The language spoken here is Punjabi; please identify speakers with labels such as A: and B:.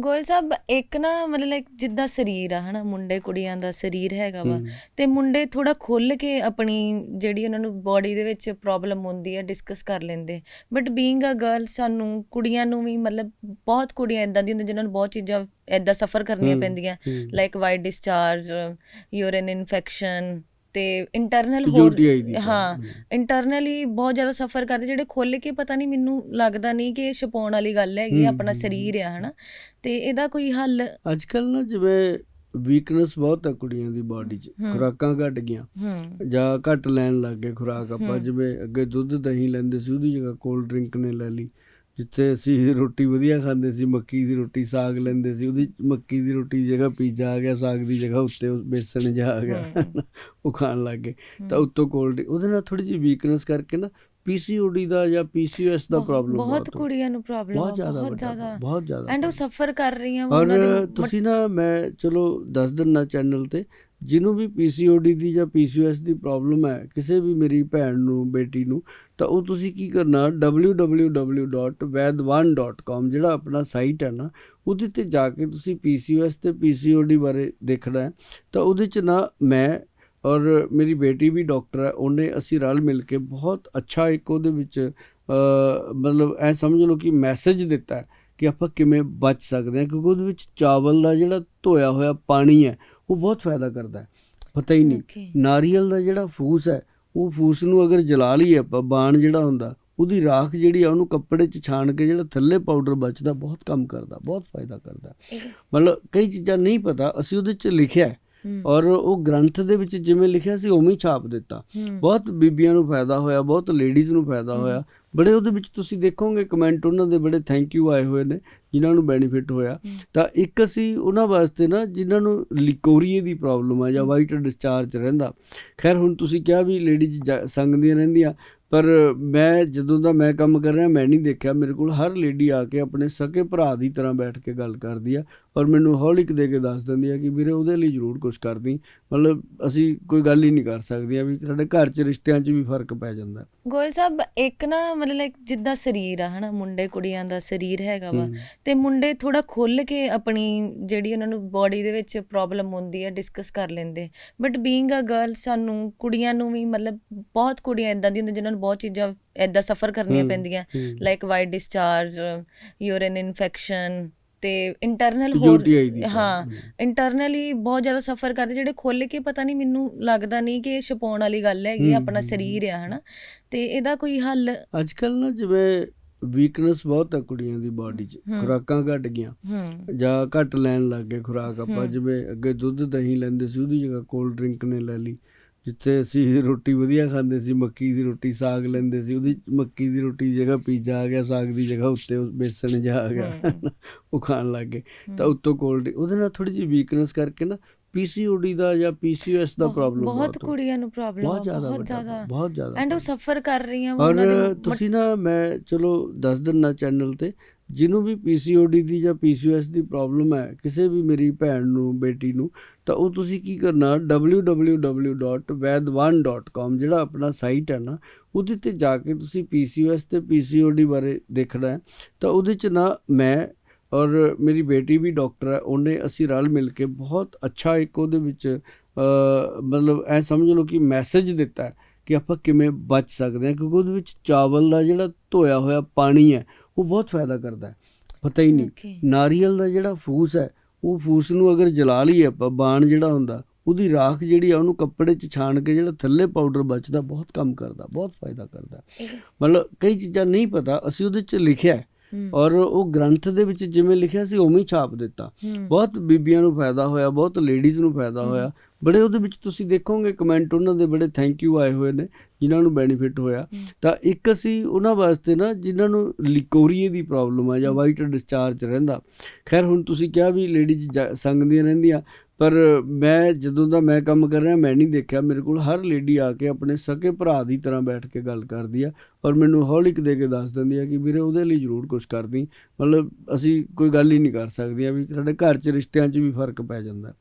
A: ਗੋਇਲ ਸਾਹਿਬ ਇੱਕ ਨਾ ਮਤਲਬ like ਜਿੱਦਾਂ ਸਰੀਰ ਆ ਹਨਾ ਮੁੰਡੇ ਕੁੜੀਆਂ ਦਾ ਸਰੀਰ ਹੈਗਾ ਵਾ ਤੇ ਮੁੰਡੇ ਥੋੜਾ ਖੁੱਲ ਕੇ ਆਪਣੀ ਜਿਹੜੀ ਉਹਨਾਂ ਨੂੰ ਬਾਡੀ ਦੇ ਵਿੱਚ ਪ੍ਰੋਬਲਮ ਹੁੰਦੀ ਹੈ ਡਿਸਕਸ ਕਰ ਲੈਂਦੇ ਬਟ ਬੀਇੰਗ ਅ ਗਰਲ ਸਾਨੂੰ ਕੁੜੀਆਂ ਨੂੰ ਵੀ ਮਤਲਬ ਬਹੁਤ ਕੁੜੀਆਂ ਇਦਾਂ ਦੀਆਂ ਹੁੰਦੀਆਂ ਜਿਨ੍ਹਾਂ ਨੂੰ ਬਹੁਤ ਚੀਜ਼ਾਂ ਇਦਾਂ ਸਫਰ ਕਰਨੀਆਂ ਪੈਂਦੀਆਂ। Like white discharge urine infection ਤੇ ਇੰਟਰਨਲ ਹੋਰ
B: UTI ਦੀ
A: ਹਾਂ ਇੰਟਰਨਲੀ ਬਹੁਤ ਜ਼ਿਆਦਾ ਸਫਰ ਕਰਦੇ ਜਿਹੜੇ ਖੁੱਲ ਕੇ ਪਤਾ ਨਹੀਂ ਮੈਨੂੰ ਲੱਗਦਾ ਨਹੀਂ ਕਿ ਇਹ ਛਪਾਉਣ ਵਾਲੀ ਗੱਲ ਹੈਗੀ ਆ, ਆਪਣਾ ਸਰੀਰ ਆ ਹਨਾ। ਤੇ ਇਹਦਾ ਕੋਈ ਹੱਲ
B: ਅੱਜ ਕੱਲ ਨਾ ਜਿਵੇਂ ਵੀਕਨੈਸ ਬਹੁਤ ਹੈ ਕੁੜੀਆਂ ਦੀ ਬਾਡੀ 'ਚ ਖੁਰਾਕਾਂ ਘਟ ਗਈਆਂ। ਜਾਂ ਘੱਟ ਲੈਣ ਲੱਗ ਗਏ ਖੁਰਾਕ ਆਪਾਂ ਜਿਵੇਂ ਅੱਗੇ ਦੁੱਧ ਦਹੀਂ ਲੈਂਦੇ ਸੀ ਉਹਦੀ ਜਗ੍ਹਾ ਕੋਲਡ ਡਰਿੰਕ ਨੇ ਲੈ ਲਈ। ਜਿੱਥੇ ਅਸੀਂ ਰੋਟੀ ਵਧੀਆ ਖਾਂਦੇ ਸੀ ਮੱਕੀ ਦੀ ਰੋਟੀ ਸਾਗ ਲੈਂਦੇ ਸੀ ਉਹਦੀ ਮੱਕੀ ਦੀ ਰੋਟੀ ਜਗ੍ਹਾ ਪੀਜ਼ਾ ਆ ਗਿਆ ਸਾਗ ਦੀ ਜਗ੍ਹਾ ਉੱਤੇ ਬੇਸਣ ਜਿਹਾ ਆ ਗਿਆ ਉਹ ਖਾਣ ਲੱਗ ਗਏ। ਤਾਂ ਉੱਤੋਂ ਕੋਲਡ ਉਹਦੇ ਨਾਲ ਥੋੜੀ ਜਿਹੀ ਵੀਕਨੈਸ ਕਰਕੇ ਨਾ ਪੀਸੀਓਡੀ ਦਾ ਜਾਂ ਪੀਸੀਓਐਸ ਦਾ ਪ੍ਰੋਬਲਮ
A: ਬਹੁਤ ਕੁੜੀਆਂ ਨੂੰ ਪ੍ਰੋਬਲਮ
B: ਬਹੁਤ ਜ਼ਿਆਦਾ
A: ਬਹੁਤ ਜ਼ਿਆਦਾ। ਐਂਡ ਉਹ ਸਫਰ ਕਰ ਰਹੀਆਂ ਉਹਨਾਂ ਦੇ
B: ਤੁਸੀਂ ਨਾ ਮੈਂ ਚਲੋ ਦੱਸ ਦਿੰਨਾ ਚੈਨਲ ਤੇ ਜਿਹਨੂੰ ਵੀ ਪੀਸੀਓਡੀ ਦੀ ਜਾਂ ਪੀਸੀਓਐਸ ਦੀ ਪ੍ਰੋਬਲਮ ਹੈ, ਕਿਸੇ ਵੀ ਮੇਰੀ ਭੈਣ ਨੂੰ, ਬੇਟੀ ਨੂੰ, ਤਾਂ ਉਹ ਤੁਸੀਂ ਕੀ ਕਰਨਾ www.vaidwan.com ਜਿਹੜਾ ਆਪਣਾ ਸਾਈਟ ਹੈ ਨਾ, ਉਹਦੇ ਤੇ ਜਾ ਕੇ ਤੁਸੀਂ ਪੀਸੀਓਐਸ ਤੇ ਪੀਸੀਓਡੀ ਬਾਰੇ ਦੇਖਣਾ ਹੈ। ਤਾਂ ਉਹਦੇ ਚ ਨਾ ਮੈਂ ਔਰ ਮੇਰੀ ਬੇਟੀ ਵੀ ਡਾਕਟਰ ਹੈ, ਉਹਨੇ ਅਸੀਂ ਰਲ ਮਿਲ ਕੇ ਬਹੁਤ ਅੱਛਾ ਇੱਕ ਉਹਦੇ ਵਿੱਚ ਮਤਲਬ ਐ ਸਮਝ ਲਓ ਕਿ ਮੈਸੇਜ ਦਿੱਤਾ ਕਿ ਆਪਾਂ ਕਿਵੇਂ ਬਚ ਸਕਦੇ ਹਾਂ, ਕਿਉਂਕਿ ਉਹਦੇ ਵਿੱਚ ਚਾਵਲ ਦਾ ਜਿਹੜਾ ਧੋਇਆ ਹੋਇਆ ਪਾਣੀ ਹੈ ਉਹ ਬਹੁਤ ਫਾਇਦਾ ਕਰਦਾ ਹੈ ਪਤਾ ਹੀ ਨਹੀਂ. ਨਾਰੀਅਲ ਦਾ ਜਿਹੜਾ ਫੂਸ ਹੈ ਉਹ ਫੂਸ ਨੂੰ ਅਗਰ ਜਲਾ ਲਈਏ ਆਪਾਂ ਬਾਣ ਜਿਹੜਾ ਹੁੰਦਾ ਉਹਦੀ ਰਾਖ ਜਿਹੜੀ ਆ ਉਹਨੂੰ ਕੱਪੜੇ 'ਚ ਛਾਣ ਕੇ ਜਿਹੜਾ ਥੱਲੇ ਪਾਊਡਰ ਬਚਦਾ ਬਹੁਤ ਕੰਮ ਕਰਦਾ ਬਹੁਤ ਫਾਇਦਾ ਕਰਦਾ ਮਤਲਬ ਕਈ ਚੀਜ਼ਾਂ ਨਹੀਂ ਪਤਾ ਅਸੀਂ ਉਹਦੇ 'ਚ ਲਿਖਿਆ। ਔਰ ਉਹ ਗ੍ਰੰਥ ਦੇ ਵਿੱਚ ਜਿਵੇਂ ਲਿਖਿਆ ਸੀ ਉਵੇਂ ਹੀ ਛਾਪ ਦਿੱਤਾ। ਬਹੁਤ ਬੀਬੀਆਂ ਨੂੰ ਫਾਇਦਾ ਹੋਇਆ ਬਹੁਤ ਲੇਡੀਜ਼ ਨੂੰ ਫਾਇਦਾ ਹੋਇਆ। ਬੜੇ ਉਹਦੇ ਵਿੱਚ ਤੁਸੀਂ ਦੇਖੋਗੇ ਕਮੈਂਟ ਉਹਨਾਂ ਦੇ ਬੜੇ ਥੈਂਕ ਯੂ ਆਏ ਹੋਏ ਨੇ ਜਿਨ੍ਹਾਂ ਨੂੰ ਬੈਨੀਫਿਟ ਹੋਇਆ। ਤਾਂ ਇੱਕ ਅਸੀਂ ਉਹਨਾਂ ਵਾਸਤੇ ਨਾ ਜਿਨ੍ਹਾਂ ਨੂੰ ਲਿਕੋਰੀਏ ਦੀ ਪ੍ਰੋਬਲਮ ਆ ਜਾਂ ਵਾਈਟ ਡਿਸਚਾਰਜ ਰਹਿੰਦਾ। ਖੈਰ ਹੁਣ ਤੁਸੀਂ ਕਿਹਾ ਵੀ ਲੇਡੀਜ਼ ਸੰਗਦੀਆਂ ਰਹਿੰਦੀਆਂ ਪਰ ਮੈਂ ਜਦੋਂ ਦਾ ਮੈਂ ਕੰਮ ਕਰ ਰਿਹਾ ਮੈਂ ਨਹੀਂ ਦੇਖਿਆ ਮੇਰੇ ਕੋਲ ਹਰ ਲੇਡੀ ਆ ਕੇ ਆਪਣੇ ਸਕੇ ਭਰਾ ਦੀ ਤਰ੍ਹਾਂ ਬੈਠ ਕੇ ਗੱਲ ਕਰਦੀ ਆ ਔਰ ਮੈਨੂੰ ਹੌਲਿਕ ਦੇ ਕੇ ਦੱਸ ਦਿੰਦੀ ਆ ਕਿ ਵੀਰੇ ਉਹਦੇ ਲਈ ਜ਼ਰੂਰ ਕੁਝ ਕਰਦੀ। ਮਤਲਬ ਅਸੀਂ ਕੋਈ ਗੱਲ ਹੀ ਨਹੀਂ ਕਰ ਸਕਦੀਆਂ ਵੀ ਸਾਡੇ ਘਰ 'ਚ ਰਿਸ਼ਤਿਆਂ 'ਚ ਵੀ ਫ਼ਰਕ ਪੈ ਜਾਂਦਾ।
A: ਗੋਇਲ ਸਾਹਿਬ ਇੱਕ ਨਾ ਮਤਲਬ like ਜਿੱਦਾਂ ਸਰੀਰ ਆ ਹਨਾ ਮੁੰਡੇ ਕੁੜੀਆਂ ਦਾ ਸਰੀਰ ਹੈਗਾ ਵਾ ਤੇ ਮੁੰਡੇ ਥੋੜਾ ਖੁੱਲ ਕੇ ਆਪਣੀ ਜਿਹੜੀ ਉਹਨਾਂ ਨੂੰ ਬਾਡੀ ਦੇ ਵਿੱਚ ਪ੍ਰੋਬਲਮ ਹੁੰਦੀ ਹੈ ਡਿਸਕਸ ਕਰ ਲੈਂਦੇ। ਬਟ ਬੀਇੰਗ ਅ ਗਰਲ ਸਾਨੂੰ ਕੁੜੀਆਂ ਨੂੰ ਵੀ ਮਤਲਬ ਬਹੁਤ ਕੁੜੀਆਂ ਇਦਾਂ ਦੀਆਂ ਹੁੰਦੀਆਂ ਜਿਨ੍ਹਾਂ ਨੂੰ ਬਹੁਤ ਚੀਜ਼ਾਂ ਇਦਾਂ ਸਫਰ ਕਰਨੀਆਂ ਪੈਂਦੀਆਂ like white discharge urine infection ਤੇ ਇੰਟਰਨਲ ਹੋਰ
B: UTI ਦੀ
A: ਹਾਂ ਇੰਟਰਨਲੀ ਬਹੁਤ ਜ਼ਿਆਦਾ ਸਫਰ ਕਰਦੇ ਜਿਹੜੇ ਖੁੱਲ ਕੇ ਪਤਾ ਨਹੀਂ ਮੈਨੂੰ ਲੱਗਦਾ ਨਹੀਂ ਕਿ ਇਹ ਛਪਾਉਣ ਵਾਲੀ ਗੱਲ ਹੈਗੀ ਆ, ਆਪਣਾ ਸਰੀਰ ਆ ਹਨਾ। ਤੇ ਇਹਦਾ ਕੋਈ ਹੱਲ?
B: ਅੱਜ ਕੱਲ ਨਾ ਜਿਵੇਂ ਵੀਕਨੈਸ ਬਹੁਤ ਹੈ ਕੁੜੀਆਂ ਦੀ ਬਾਡੀ 'ਚ ਖੁਰਾਕਾਂ ਘਟ ਗਈਆਂ। ਜਾਂ ਘੱਟ ਲੈਣ ਲੱਗ ਗਏ ਖੁਰਾਕ ਆਪਾਂ ਜਿਵੇਂ ਅੱਗੇ ਦੁੱਧ ਦਹੀਂ ਲੈਂਦੇ ਸੀ ਉਹਦੀ ਜਗ੍ਹਾ ਕੋਲਡ ਡਰਿੰਕ ਨੇ ਲੈ ਲਈ। ਜਿੱਥੇ ਅਸੀਂ ਰੋਟੀ ਵਧੀਆ ਖਾਂਦੇ ਸੀ ਮੱਕੀ ਦੀ ਰੋਟੀ ਸਾਗ ਲੈਂਦੇ ਸੀ ਉਹਦੀ ਮੱਕੀ ਦੀ ਰੋਟੀ ਜਗ੍ਹਾ ਪੀਜ਼ਾ ਆ ਗਿਆ ਸਾਗ ਦੀ ਜਗ੍ਹਾ ਉੱਤੇ ਬੇਸਣ ਜਿਹਾ ਆ ਗਿਆ ਉਹ ਖਾਣ ਲੱਗ ਗਏ। ਤਾਂ ਉੱਤੋਂ ਕੋਲਡ ਉਹਦੇ ਨਾਲ ਥੋੜੀ ਜਿਹੀ ਵੀਕਨੈਸ ਕਰਕੇ ਨਾ ਪੀਸੀਓਡੀ ਦਾ ਜਾਂ ਪੀਸੀਓਐਸ ਦਾ ਪ੍ਰੋਬਲਮ
A: ਬਹੁਤ ਕੁੜੀਆਂ ਨੂੰ ਪ੍ਰੋਬਲਮ
B: ਬਹੁਤ ਜ਼ਿਆਦਾ
A: ਬਹੁਤ ਜ਼ਿਆਦਾ। ਐਂਡ ਉਹ ਸਫਰ ਕਰ ਰਹੀਆਂ ਉਹਨਾਂ ਦੇ
B: ਤੁਸੀਂ ਨਾ ਮੈਂ ਚਲੋ ਦੱਸ ਦਿੰਨਾ ਚੈਨਲ ਤੇ ਜਿਹਨੂੰ ਵੀ ਪੀਸੀਓਡੀ ਦੀ ਜਾਂ ਪੀਸੀਓਐਸ ਦੀ ਪ੍ਰੋਬਲਮ ਹੈ, ਕਿਸੇ ਵੀ ਮੇਰੀ ਭੈਣ ਨੂੰ, ਬੇਟੀ ਨੂੰ, ਤਾਂ ਉਹ ਤੁਸੀਂ ਕੀ ਕਰਨਾ www.vaidwan.com ਜਿਹੜਾ ਆਪਣਾ ਸਾਈਟ ਹੈ ਨਾ, ਉਹਦੇ ਤੇ ਜਾ ਕੇ ਤੁਸੀਂ ਪੀਸੀਓਐਸ ਤੇ ਪੀਸੀਓਡੀ ਬਾਰੇ ਦੇਖਣਾ ਹੈ। ਤਾਂ ਉਹਦੇ ਚ ਨਾ ਮੈਂ ਔਰ ਮੇਰੀ ਬੇਟੀ ਵੀ ਡਾਕਟਰ ਹੈ, ਉਹਨੇ ਅਸੀਂ ਰਲ ਮਿਲ ਕੇ ਬਹੁਤ ਅੱਛਾ ਇੱਕ ਉਹਦੇ ਵਿੱਚ ਮਤਲਬ ਐ ਸਮਝ ਲਓ ਕਿ ਮੈਸੇਜ ਦਿੱਤਾ ਕਿ ਆਪਾਂ ਕਿਵੇਂ ਬਚ ਸਕਦੇ ਹਾਂ, ਕਿਉਂਕਿ ਉਹਦੇ ਵਿੱਚ ਚਾਵਲ ਦਾ ਜਿਹੜਾ ਧੋਇਆ ਹੋਇਆ ਪਾਣੀ ਹੈ ਉਹ ਬਹੁਤ ਫਾਇਦਾ ਕਰਦਾ ਹੈ ਪਤਾ ਹੀ ਨਹੀਂ. ਨਾਰੀਅਲ ਦਾ ਜਿਹੜਾ ਫੂਸ ਹੈ ਉਹ ਫੂਸ ਨੂੰ ਅਗਰ ਜਲਾ ਲਈਏ ਆਪਾਂ ਬਾਣ ਜਿਹੜਾ ਹੁੰਦਾ ਉਹਦੀ ਰਾਖ ਜਿਹੜੀ ਆ ਉਹਨੂੰ ਕੱਪੜੇ 'ਚ ਛਾਣ ਕੇ ਜਿਹੜਾ ਥੱਲੇ ਪਾਊਡਰ ਬਚਦਾ ਬਹੁਤ ਕੰਮ ਕਰਦਾ ਬਹੁਤ ਫਾਇਦਾ ਕਰਦਾ ਮਤਲਬ ਕਈ ਚੀਜ਼ਾਂ ਨਹੀਂ ਪਤਾ ਅਸੀਂ ਉਹਦੇ 'ਚ ਲਿਖਿਆ। ਔਰ ਉਹ ਗ੍ਰੰਥ ਦੇ ਵਿੱਚ ਜਿਵੇਂ ਲਿਖਿਆ ਸੀ ਉਵੇਂ ਹੀ ਛਾਪ ਦਿੱਤਾ। ਬਹੁਤ ਬੀਬੀਆਂ ਨੂੰ ਫਾਇਦਾ ਹੋਇਆ ਬਹੁਤ ਲੇਡੀਜ਼ ਨੂੰ ਫਾਇਦਾ ਹੋਇਆ। ਬੜੇ ਉਹਦੇ ਵਿੱਚ ਤੁਸੀਂ ਦੇਖੋਗੇ ਕਮੈਂਟ ਉਹਨਾਂ ਦੇ ਬੜੇ ਥੈਂਕ ਯੂ ਆਏ ਹੋਏ ਨੇ ਜਿਨ੍ਹਾਂ ਨੂੰ ਬੈਨੀਫਿਟ ਹੋਇਆ। ਤਾਂ ਇੱਕ ਅਸੀਂ ਉਹਨਾਂ ਵਾਸਤੇ ਨਾ ਜਿਨ੍ਹਾਂ ਨੂੰ ਲਿਕੋਰੀਏ ਦੀ ਪ੍ਰੋਬਲਮ ਆ ਜਾਂ ਵਾਈਟ ਡਿਸਚਾਰਜ ਰਹਿੰਦਾ। ਖੈਰ ਹੁਣ ਤੁਸੀਂ ਕਿਹਾ ਵੀ ਲੇਡੀਜ਼ ਸੰਗਦੀਆਂ ਰਹਿੰਦੀਆਂ। ਪਰ ਮੈਂ ਜਦੋਂ ਦਾ ਮੈਂ ਕੰਮ ਕਰ ਰਿਹਾ, ਮੈਂ ਨਹੀਂ ਦੇਖਿਆ ਮੇਰੇ ਕੋਲ ਹਰ ਲੇਡੀ ਆ ਕੇ ਆਪਣੇ ਸਕੇ ਭਰਾ ਦੀ ਤਰ੍ਹਾਂ ਬੈਠ ਕੇ ਗੱਲ ਕਰਦੀ ਆ ਔਰ ਮੈਨੂੰ ਹੌਲਿਕ ਦੇ ਕੇ ਦੱਸ ਦਿੰਦੀ ਆ ਕਿ ਵੀਰੇ ਉਹਦੇ ਲਈ ਜ਼ਰੂਰ ਕੁਝ ਕਰਦੀ। ਮਤਲਬ ਅਸੀਂ ਕੋਈ ਗੱਲ ਹੀ ਨਹੀਂ ਕਰ ਸਕਦੀਆਂ ਵੀ ਸਾਡੇ ਘਰ 'ਚ ਰਿਸ਼ਤਿਆਂ 'ਚ ਵੀ ਫ਼ਰਕ ਪੈ ਜਾਂਦਾ।